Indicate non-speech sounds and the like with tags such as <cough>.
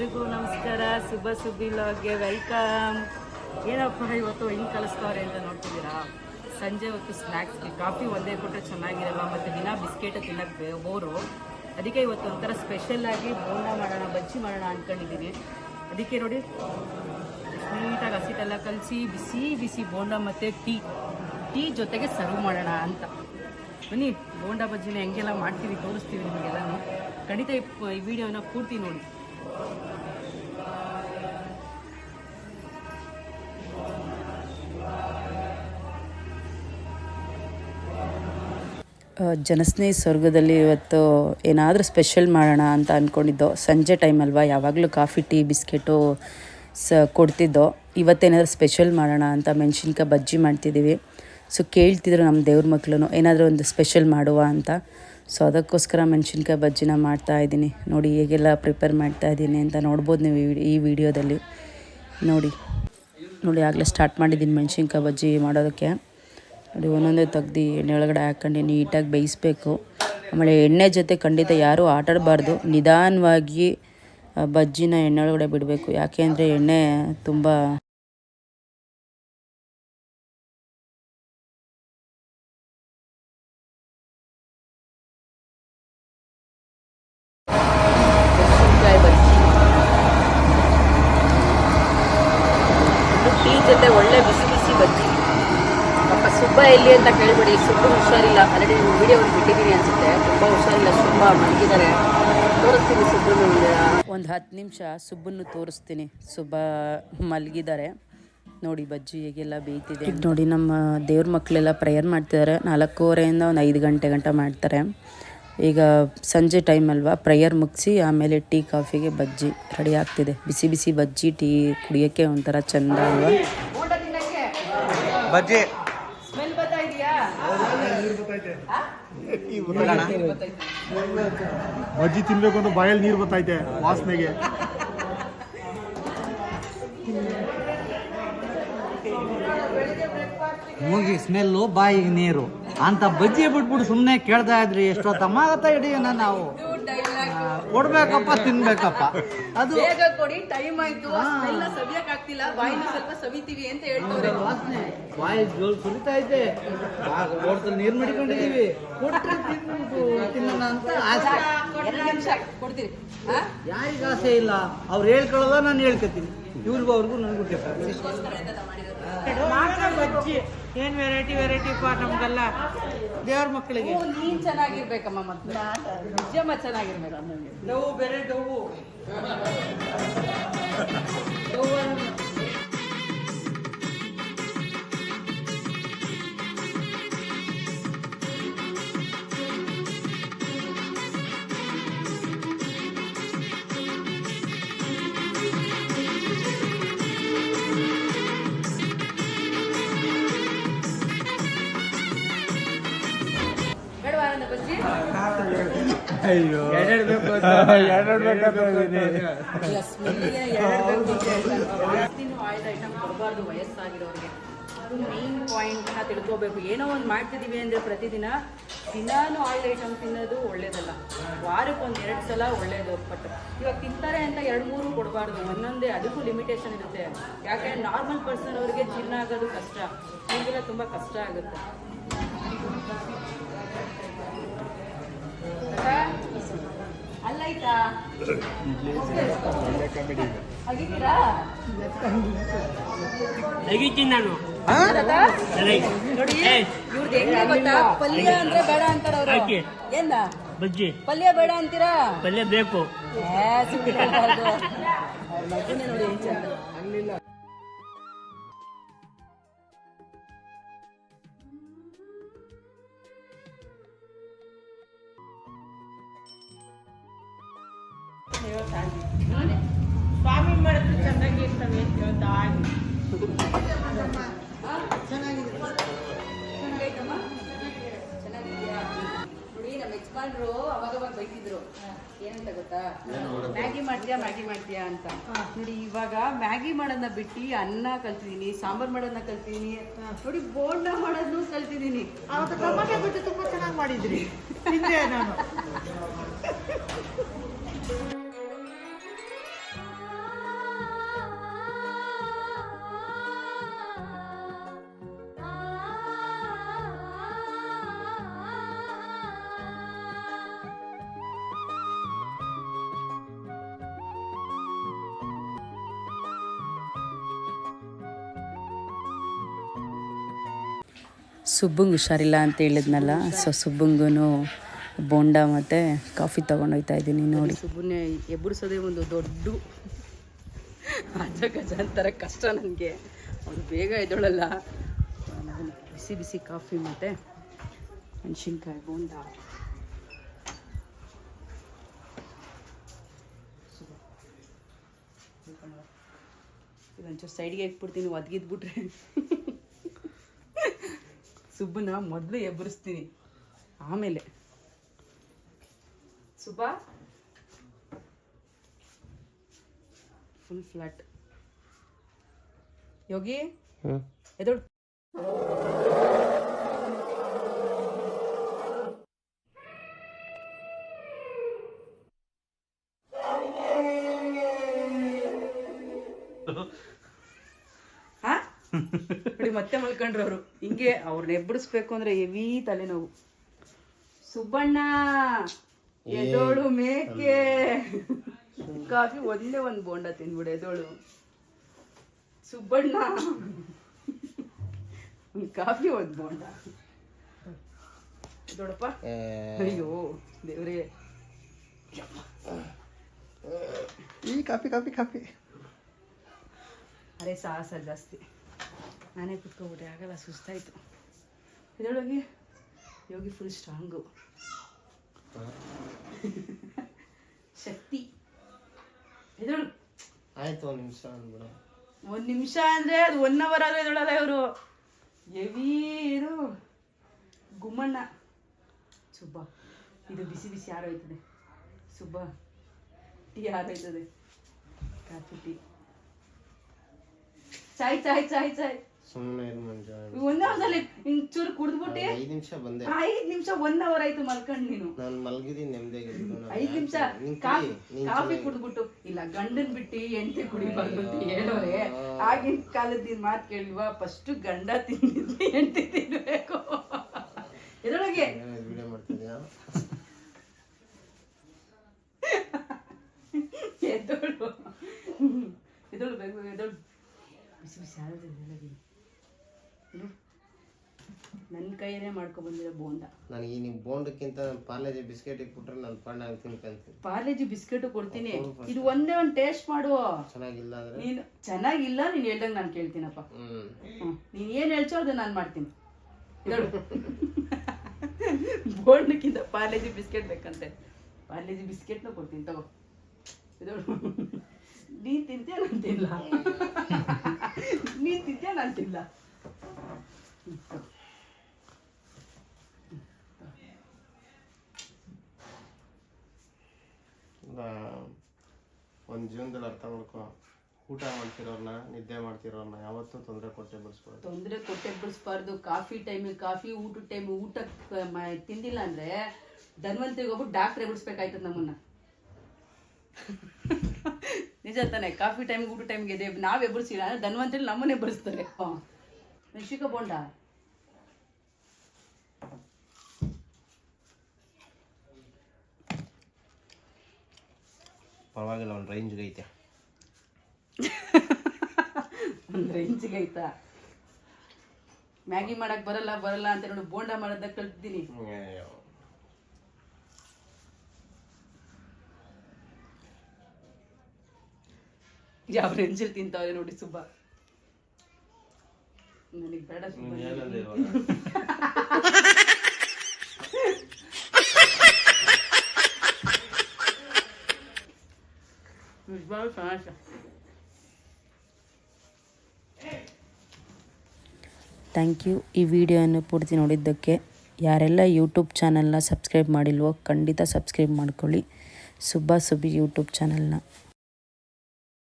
ಎಲ್ರಿಗೂ ನಮಸ್ಕಾರ. ಶುಭ ಸುದ್ದಿ ಲಾಗ್ಗೆ ವೆಲ್ಕಮ್ ಏನಪ್ಪ ಇವತ್ತು ಹೆಂಗೆ ಕಲಿಸ್ತವ್ರೆ ಅಂತ ನೋಡ್ತಿದ್ದೀರಾ? ಸಂಜೆ ಹೊತ್ತು ಸ್ನ್ಯಾಕ್ಸ್ಗೆ ಕಾಫಿ ಒಂದೇ ಕೊಟ್ಟರೆ ಚೆನ್ನಾಗಿರಲ್ಲ, ಮತ್ತು ದಿನ ಬಿಸ್ಕೆಟ್ ತಿನ್ನಕ್ಕೆ ಬೋರು ಅದಕ್ಕೆ ಇವತ್ತು ಒಂಥರ ಸ್ಪೆಷಲ್ ಆಗಿ ಬೋಂಡ ಮಾಡೋಣ, ಬಜ್ಜಿ ಮಾಡೋಣ ಅಂದ್ಕೊಂಡಿದ್ದೀನಿ ಅದಕ್ಕೆ ನೋಡಿ ನೀಟಾಗಿ ಹಸಿಟೆಲ್ಲ ಕಲಸಿ, ಬಿಸಿ ಬಿಸಿ ಬೋಂಡ ಮತ್ತು ಟೀ. ಟೀ ಜೊತೆಗೆ ಸರ್ವ್ ಮಾಡೋಣ ಅಂತ. ಬನ್ನಿ, ಬೋಂಡ ಬಜ್ಜಿನ ಹೆಂಗೆಲ್ಲ ಮಾಡ್ತೀವಿ, ತೋರಿಸ್ತೀವಿ ನಿಮಗೆಲ್ಲ ಖಂಡಿತ ಈ ವಿಡಿಯೋನ ಪೂರ್ತಿ ನೋಡಿ. ಜನಸ್ನೇಹಿ ಸ್ವರ್ಗದಲ್ಲಿ ಇವತ್ತು ಏನಾದರೂ ಸ್ಪೆಷಲ್ ಮಾಡೋಣ ಅಂತ ಅಂದ್ಕೊಂಡಿದ್ದೋ ಸಂಜೆ ಟೈಮ್ ಯಾವಾಗಲೂ ಕಾಫಿ ಟೀ ಬಿಸ್ಕೆಟು ಸ ಕೊಡ್ತಿದ್ದೋ ಇವತ್ತೇನಾದರೂ ಸ್ಪೆಷಲ್ ಮಾಡೋಣ ಅಂತ ಮೆಣಸಿನ್ಕಾಯಿ ಬಜ್ಜಿ ಮಾಡ್ತಿದ್ದೀವಿ. ಸೊ ಕೇಳ್ತಿದ್ರು ನಮ್ಮ ದೇವ್ರ ಮಕ್ಕಳು ಏನಾದರೂ ಒಂದು ಸ್ಪೆಷಲ್ ಮಾಡುವ ಅಂತ. ಸೊ ಅದಕ್ಕೋಸ್ಕರ ಮೆಣಸಿನ್ಕಾಯಿ ಬಜ್ಜಿನ ಮಾಡ್ತಾ ಇದ್ದೀನಿ. ನೋಡಿ ಹೇಗೆಲ್ಲ ಪ್ರಿಪೇರ್ ಮಾಡ್ತಾ ಇದ್ದೀನಿ ಅಂತ ನೋಡ್ಬೋದು ನೀವು ಈ ವಿಡಿಯೋದಲ್ಲಿ. ನೋಡಿ ನೋಡಿ ಆಗಲೇ ಸ್ಟಾರ್ಟ್ ಮಾಡಿದ್ದೀನಿ ಮೆಣಸಿನ್ಕಾಯಿ ಬಜ್ಜಿ ಮಾಡೋದಕ್ಕೆ. ನೋಡಿ ಒಂದೊಂದೇ ತೆಗ್ದು ಎಣ್ಣೆ ಒಳಗಡೆ ಹಾಕ್ಕೊಂಡು ನೀಟಾಗಿ ಬೇಯಿಸ್ಬೇಕು. ಆಮೇಲೆ ಎಣ್ಣೆ ಜೊತೆ ಖಂಡಿತ ಯಾರೂ ಆಟಾಡಬಾರ್ದು. ನಿಧಾನವಾಗಿ ಬಜ್ಜಿನ ಎಣ್ಣೆ ಒಳಗಡೆ ಬಿಡಬೇಕು. ಯಾಕೆ ಅಂದರೆ ಎಣ್ಣೆ ತುಂಬ ಮೆಣಸಿನ್ಕಾಯಿ ಬಜ್ಜಿ ಇದು ಟೀ ಜೊತೆ ಒಳ್ಳೆ ಬಿಸಿ ಬಿಸಿ ಬಜ್ಜಿ ಎಲ್ಲಿ ಅಂತ ಕೇಳಿಬಿಡಿ ಸುಮ್ಮನೆ ಹುಷಾರಿಲ್ಲ. ಆಲ್ರೆಡಿ ವಿಡಿಯೋ ಬಿಟ್ಟಿದ್ದೀನಿ ಅನ್ಸುತ್ತೆ. ತುಂಬ ಹುಷಾರಿಲ್ಲ ಸುಮ್ಮ ಮಲಗಿದ್ದಾರೆ. ತೋರಿಸ್ತೀನಿ ಸುಬ್ಬನ್ನು ಒಂದು ಹತ್ತು ನಿಮಿಷ ಸುಬ್ಬನ್ನು ತೋರಿಸ್ತೀನಿ. ಸುಬ್ಬ ಮಲಗಿದ್ದಾರೆ. ನೋಡಿ ಬಜ್ಜಿ ಹೇಗೆಲ್ಲ ಬೇಯ್ತಿದೆ ನೋಡಿ ನಮ್ಮ ದೇವ್ರ ಮಕ್ಕಳೆಲ್ಲ ಪ್ರೇಯರ್ ಮಾಡ್ತಿದ್ದಾರೆ. ನಾಲ್ಕೂವರೆಯಿಂದ ಒಂದು ಐದು ಗಂಟೆ ಗಂಟ ಮಾಡ್ತಾರೆ. ಈಗ ಸಂಜೆ ಟೈಮ್ ಅಲ್ವಾ? ಪ್ರೇಯರ್ ಮುಗಿಸಿ ಆಮೇಲೆ ಟೀ ಕಾಫಿಗೆ ಬಜ್ಜಿ ರೆಡಿ ಆಗ್ತಿದೆ. ಬಿಸಿ ಬಿಸಿ ಬಜ್ಜಿ ಟೀ ಕುಡಿಯೋಕ್ಕೆ ಒಂಥರ ಚಂದ ಅಲ್ವಾ? ಬಜ್ಜಿ. ಸ್ಮೆಲ್ ಬರ್ತಾ ಇದೆಯಾ? ಬಜ್ಜಿ ತಿನ್ಬೇಕು ಅಂತ ಬಾಯಲ್ಲಿ ನೀರು ಬರ್ತೈತೆ ವಾಸನೆಗೆ. ಮೂಗಿ ಸ್ಮೆಲ್ಲು ಬಾಯಿಗೆ ನೀರು. ಅಂತ ಬಜ್ಜಿ ಬಿಟ್ಬಿಟ್ಟು ಸುಮ್ಮನೆ ಕೇಳ್ತಾ ಇದ್ರಿ ಎಷ್ಟೊತ್ತಮ್ಮ ಆಗತ್ತ ಹಿಡಿಯೋಣ ನಾವು? ಕೊಡ್ಬೇಕಪ್ಪ ತಿನ್ಬೇಕಪ್ಪ. ಅದು ಬೇಗ ಕೊಡಿ ಟೈಮ್ ಆಯ್ತು. ಎಲ್ಲ ಸವಿಯಕ್ ಆಗ್ತಿಲ್ಲ ಬಾಯಿನ ಸ್ವಲ್ಪ ಸವಿತೀವಿ ಅಂತ ಹೇಳ್ತಾರೆ ವಾಸನೆ. ಬಾಯಿ ಜೋಲ್ ಸುರಿತಾ ಇದೆ. ನೀರ್ ನೀರು ಮಡಿಕೊಂಡಿದೀವಿ ಕೊಟ್ಟರೆ ತಿನ್ಬಿಟ್ಟು ತಿನ್ನೋಣ ಅಂತ ಆಸೆ. ಕೊಡ್ತೀರಿ ಯಾರಿಗ ಆಸೆ ಇಲ್ಲ? ಅವ್ರು ಹೇಳ್ಕೊಳ್ಳೋದ ನಾನು ಹೇಳ್ಕೊತೀನಿ. ಇವ್ರಿಗೂ ಅವ್ರಿಗೂ ನನಗೂ ಡಿಫ್ರೆನ್ಸ್ ಬಜ್ಜಿ ಏನ್ ವೆರೈಟಿ ವೆರೈಟಿ ಪಾ ನಮ್ಗೆಲ್ಲ? ದೇವ್ರ ಮಕ್ಕಳಿಗೆ. ನೀನ್ ಚೆನ್ನಾಗಿರ್ಬೇಕಮ್ಮ ಮತ್ತೆ. ನಿಜಮ್ಮ ಚೆನ್ನಾಗಿರ್ಬೇಕು. ಡವು ಬೇರೆ ಡವು ನನ್ನ ಎರಡೆರಡು ಎರಡೆರಡು ಆಯಿಲ್ ಐಟಮ್ ಕೊಡಬಾರ್ದು ವಯಸ್ಸಾಗಿರೋರಿಗೆ ಅದು ಮೇನ್ ಪಾಯಿಂಟ್ನ ತಿಳ್ಕೋಬೇಕು ಏನೋ ಒಂದು ಮಾಡ್ತಿದ್ದೀವಿ ಅಂದರೆ ಪ್ರತಿದಿನ ದಿನಾನು ಆಯಿಲ್ ಐಟಮ್ ತಿನ್ನೋದು ಒಳ್ಳೇದಲ್ಲ ವಾರಕ್ಕೆ ಒಂದು ಎರಡು ಸಲ ಒಳ್ಳೇದು ಬಟ್ ಇವಾಗ ತಿಂತಾರೆ ಅಂತ ಎರಡು ಮೂರು ಕೊಡಬಾರ್ದು ಒಂದೊಂದೇ ಅದಕ್ಕೂ ಲಿಮಿಟೇಷನ್ ಇರುತ್ತೆ ಯಾಕೆ ನಾರ್ಮಲ್ ಪರ್ಸನ್ ಅವರಿಗೆ ಜೀರ್ಣ ಆಗೋದು ಕಷ್ಟ ನಿಮಗೆಲ್ಲ ತುಂಬ ಕಷ್ಟ ಆಗುತ್ತೆ ನಾನು? ನೋಡಿ ಇವ್ರದ್ದು ಹೆಂಗೆ ಗೊತ್ತಾ? ಪಲ್ಯ ಅಂದ್ರೆ ಬೇಡ ಅಂತಾರ ಅವರು ಹಾಕಿ. ಏನ? ಬಜ್ಜಿ. ಪಲ್ಯ ಬೇಡ ಅಂತೀರಾ? ಪಲ್ಯ ಬೇಕು. ಮಗುನೇ ನೋಡಿ ಮ್ಯಾಗಿ ಮಾಡ್ತೀಯಾ ಮ್ಯಾಗಿ ಮಾಡ್ತೀಯಾ ಅಂತ. ನೋಡಿ ಇವಾಗ ಮ್ಯಾಗಿ ಮಾಡೋದನ್ನ ಬಿಟ್ಟು ಅನ್ನ ಕಲ್ತಿದೀನಿ ಸಾಂಬಾರ್ ಮಾಡೋದನ್ನ ಕಲ್ತಿದೀನಿ. ನೋಡಿ ಬೋಂಡ ಮಾಡೋದನ್ನು ಕಲ್ತಿದೀನಿ. ಅವತ್ತು ಟೊಮಾಟೊ ಗೊಜ್ಜು ತುಂಬಾ ಚೆನ್ನಾಗಿ ಮಾಡಿದ್ರಿ. ನಾನು. <laughs> ಸುಬ್ಬಂಗೆ ಹುಷಾರಿಲ್ಲ ಅಂತ ಹೇಳಿದ್ನಲ್ಲ. ಸೊ ಸುಬ್ಬಂಗೂ ಬೋಂಡ ಮತ್ತು ಕಾಫಿ ತೊಗೊಂಡೋಗ್ತಾ ಇದ್ದೀನಿ ನೋಡಿ. ಸುಬ್ಬನ್ನೇ ಎಬ್ಬರಿಸೋದೇ ಒಂದು ದೊಡ್ಡ ಅಜ ಗಜ ಅಂತಾರ ಕಷ್ಟ ನನಗೆ. ಅವ್ರು ಬೇಗ ಎದ್ದೊಳಲ್ಲ. ಬಿಸಿ ಬಿಸಿ ಕಾಫಿ ಮತ್ತು ಮೆಣಸಿನ್ಕಾಯಿ ಬೋಂಡ. ಇದೊಂಚೂರು ಸೈಡ್ಗೆ ಇಟ್ಬಿಡ್ತೀನಿ, ಒದ್ಗಿದ್ಬಿಟ್ರೆ. ಸುಬ್ಬನ ಮೊದಲು ಎಬ್ಬರಿಸ್ತೀನಿ. ಆಮೇಲೆ. ಸುಬ್ಬ? ಫುಲ್ ಫ್ಲಾಟ್ ಯೋಗಿ? ಎದೊಡ್ ಹಾ <laughs> <laughs> ನೋಡಿ ಮತ್ತೆ ಮಲ್ಕೊಂಡ್ರು ಅವರು ಹಿಂಗೆ ಅವ್ರನ್ನ ಎಬ್ಬಡಿಸ್ಬೇಕು ಅಂದ್ರೆ ಎವಿ ತಲೆನೋವು. ಸುಬ್ಬಣ್ಣ ಎದೋಳು ಮೇಕೆ. ಕಾಫಿ ಒಂದೇ ಒಂದು ಬೋಂಡ ತಿನ್ಬಿಡು ಎದೋಳು. ಸುಬ್ಬಣ್ಣ. ಕಾಫಿ ಒಂದು ಬೋಂಡ. ಎದೋಳಪ್ಪ? ಅಯ್ಯೋ ದೇವ್ರೇ. ಈ ಕಾಫಿ ಕಾಫಿ ಕಾಫಿ. ಅರೆ ಸಾಹಸ ಜಾಸ್ತಿ. ನಾನೇ ಕುತ್ಕೊಬಿಟ್ಟೆ ಆಗಲ್ಲ ಸುಸ್ತಾಯಿತು. ಇದರೊಳಗೆ ಯೋಗಿ ಫುಲ್ ಸ್ಟ್ರಾಂಗು ಶಕ್ತಿ. ಇದಳು ಆಯ್ತು ಒಂದು ನಿಮಿಷ ಅಂದ್ಬಿಡ. ಒಂದು ನಿಮಿಷ ಅಂದರೆ ಅದು ಒನ್ ಅವರ್ ಆದರೆ ಇದೊಳಲ್ಲ ಇವರು. ಹೆವಿ ಇದು ಗುಮ್ಮಣ್ಣ. ಸುಬ್ಬ ಇದು ಬಿಸಿ ಬಿಸಿ ಆರೋಯ್ತದೆ ಸುಬ್ಬ ಟೀ ಆರೋಯ್ತದೆ ಕಾಫಿ ಟೀ. ಚಾಯ್ ಚಾಯ್ ಚಾಯ್ ಚಾಯ್. ಸುಮ್ಮನೆ ಇರು ಮಂಜು ಒಂದ್ ಅವರ್ದಲ್ಲಿ ಹಿಂಗ್ ಚೂರು ಕುಡ್ದ್ಬಿಟ್ಟೆ ಐದು ನಿಮಿಷ ಬಂದೆ. ಐದ್ ನಿಮಿಷ ಒನ್ ಅವರ್ ಆಯ್ತು ಮಲ್ಕೊಂಡ್ ನೀನು. ನಾನು ಮಲ್ಗಿದೀನಿ ನೆಮ್ಮದಿಯಾಗಿದ್ದು ಐದ್ ನಿಮಿಷ ಕಾಫಿ ಕಾಫಿ ಕುಡ್ದ್ಬಿಟ್ಟು ಇಲ್ಲ ಗಂಡನ್ ಬಿಟ್ಟು ಎಂಟೆ ಕುಡಿಬಾರ್ದು ಅಂತ ಹೇಳೋರೆ. ಆಗಿನ ಕಾಲದ ಮಾತು ಕೇಳಿಲ್ವಾ? ಫಸ್ಟ್ ಗಂಡ ತಿಂದಿದ್ದು ಎಂಟೆ ತಿನ್ಬೇಕು ಇದರೊಳಗೆ ಏನೋ ವಿಡಿಯೋ ಮಾಡ್ತಿದ್ಯಾ ಎದ್ದೋಳು ಎದ್ದೋಳು ಬೇಕು ಎದ್ದೋಳು ಬಿಸಿ ಬಿಸಿ ಆರೋದು ನನ್ನ ಕೈಯಲ್ಲೇ ಮಾಡ್ಕೊ ಬಂದಿರೋ ಬೋಂಡ ನನಗೆ ಈ ನೀವು ಬೋಂಡಕ್ಕಿಂತ ಪಾರ್ಲೇಜಿ ಬಿಸ್ಕೆಟ್ ಇಟ್ಬಿಟ್ರೆ ನಾನು ಅಂತ ತಿನ್ಕೊಂತೀನಿ. ಪಾರ್ಲೇಜಿ ಬಿಸ್ಕೆಟ್ ಕೊಡ್ತೀನಿ. ಇದು ಒಂದೇ ಒಂದು ಟೇಸ್ಟ್ ಮಾಡು. ಚೆನ್ನಾಗಿಲ್ಲ ಅಂದ್ರೆ? ನೀನು ಚೆನ್ನಾಗಿಲ್ಲ ನೀನು ಹೇಳ್ದಂಗೆ ನಾನು ಕೇಳ್ತೀನಪ್ಪ. ನೀನು ಏನು ಹೇಳ್ಚೋ ಅದು ನಾನು ಮಾಡ್ತೀನಿ. ಬೋಂಡಕ್ಕಿಂತ ಪಾರ್ಲೇಜಿ ಬಿಸ್ಕೆಟ್ ಬೇಕಂತೆ. ಪಾರ್ಲೇಜಿ ಬಿಸ್ಕೆಟ್ನ ಕೊಡ್ತೀನಿ ತಗೋ. ನೀನು ತಿಂತೀಯ ನಾನು ತಿಲ್ಲ ನೀ ತಿಂತೀಯ ನಾನು ತಿಲ್ಲ ಒಂದು ಜೀವನದಲ್ಲಿ ಅರ್ಥ ಮಾಡ್ಕೊ, ಊಟ ಮಾಡ್ತಿರೋರ್ನ, ನಿದ್ದೆ ಮಾಡ್ತಿರೋರ್ನ ಯಾವತ್ತೂ ತೊಂದರೆ ಕೊಟ್ಟೆ ಬಿಡಿಸ್ಬಾರ್ದು. ತೊಂದರೆ ಕೊಟ್ಟೆ ಬಿಡಿಸ್ಬಾರ್ದು. ಕಾಫಿ ಟೈಮಿಗೆ ಕಾಫಿ ಊಟದ ಟೈಮ್ ಮ- ತಿಂದಿಲ್ಲ ಅಂದ್ರೆ ಧನ್ವಂತರಿಗೆ ಹೋಗ್ಬಿಟ್ಟು ಡಾಕ್ಟ್ರೆ ಬಿಡಿಸ್ಬೇಕಾಯ್ತದ ನಮ್ಮನ್ನ. <laughs> ನಿಜ ತಾನೆ, ಕಾಫಿ ಟೈಮ್ ಊಟ ಟೈಮ್ಗೆ ಇದೆ ನಾವ್ ಎಬ್ಬರಿಸಿಲ್ಲ ಅಂದ್ರೆ ಧನ್ವಂತರಿ ನಮ್ಮನ್ನೇ ಬರ್ಸ್ತಾರೆ ಹಾಂ. ಬೋಂಡ? ಪರವಾಗಿಲ್ಲ ಒಂದು ರೇಂಜ್ಗೆ ಐತೆ. <laughs> ಒಂದು ರೇಂಜ್ಗೆ ಐತಾ? ಮ್ಯಾಗಿ ಮಾಡಕ್ ಬರಲ್ಲ ಬರಲ್ಲ ಅಂತ ನೋಡಿ ಬೋಂಡ ಮಾಡೋದ ಕಲ್ತಿದ್ದೀನಿ. ಯಾವ ರೇಂಜಲ್ಲಿ ತಿಂತಾವೆ ನೋಡಿ ಸುಬ್ಬ. ನನಗೆ ಬೇಡ ಸುಬ್ಬ. <laughs> ನೀನ್ vamos ಚೆನ್ನಾಗಿದೆ ಥ್ಯಾಂಕ್ ಯು ಈ ವಿಡಿಯೋನ ಪೂರ್ತಿ ನೋಡಿದ್ದಕ್ಕೆ ಯಾರೆಲ್ಲ ಯೂಟ್ಯೂಬ್ ಚಾನಲ್ನ ಸಬ್ಸ್ಕ್ರೈಬ್ ಮಾಡಿಲ್ವೋ ಖಂಡಿತ ಸಬ್ಸ್ಕ್ರೈಬ್ ಮಾಡ್ಕೊಳ್ಳಿ. ಸುಬ್ಬ ಸುಬ್ಬಿ ಯೂಟ್ಯೂಬ್ ಚಾನಲ್ನ